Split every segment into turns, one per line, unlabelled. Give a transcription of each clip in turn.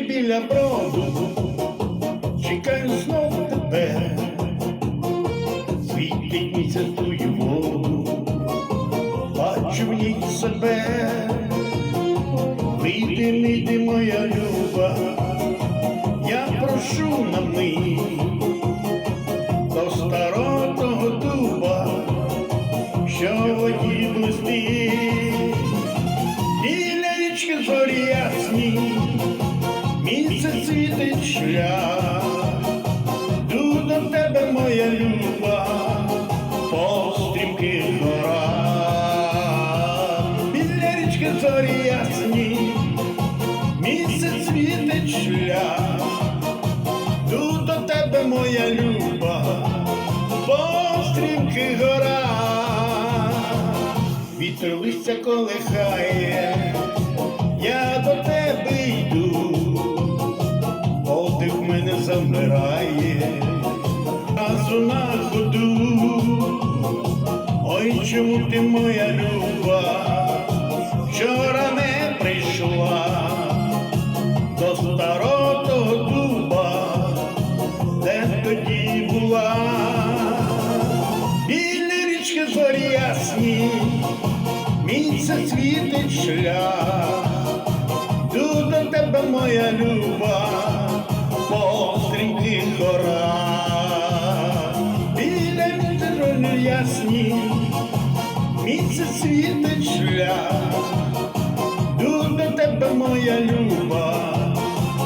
біля броду, чекаю знов тебе, світить місяць воду, бачу в ній себе, вийди, вийди, моя люба, я прошу на мить до старого дуба, що воді блистить, біля річки зорі ясні, місяць світить шлях, до тебе, моя люба, по стрімких горах, біля річки зорі ясні, місяць світить шлях. Йду до тебе, моя люба, по стрімких горах, вітер листя колихає, разу на ой, чому ти моя люба, вчора не прийшла до старого дуба, де тоді була, біля річки зорі ясні, місяць світить шлях, Йду до тебе, моя люба, вітеру ясні, місяць світить шлях. До тебе, моя люба,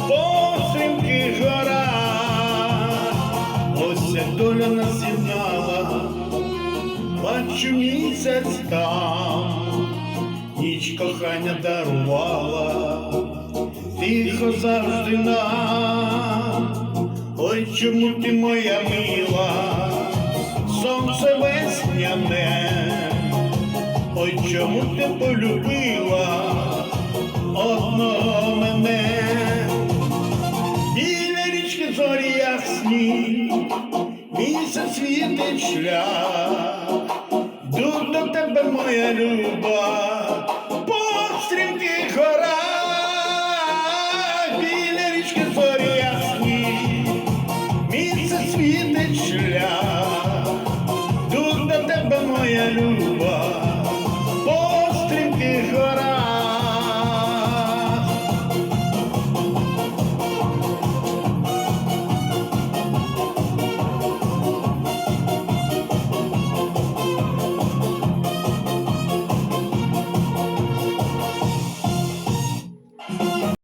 по стрімких горах, ось як доля нас з'єднала, бачу місяць там, ніч кохання дарувала, тихо завжди нам, ой, чому ти моя мила, мене, ой чому ти полюбила одного мене, біля річки зорі ясні, місяць світить шлях, дух до тебе моя люба, по стрімки гора, біля річки зорі.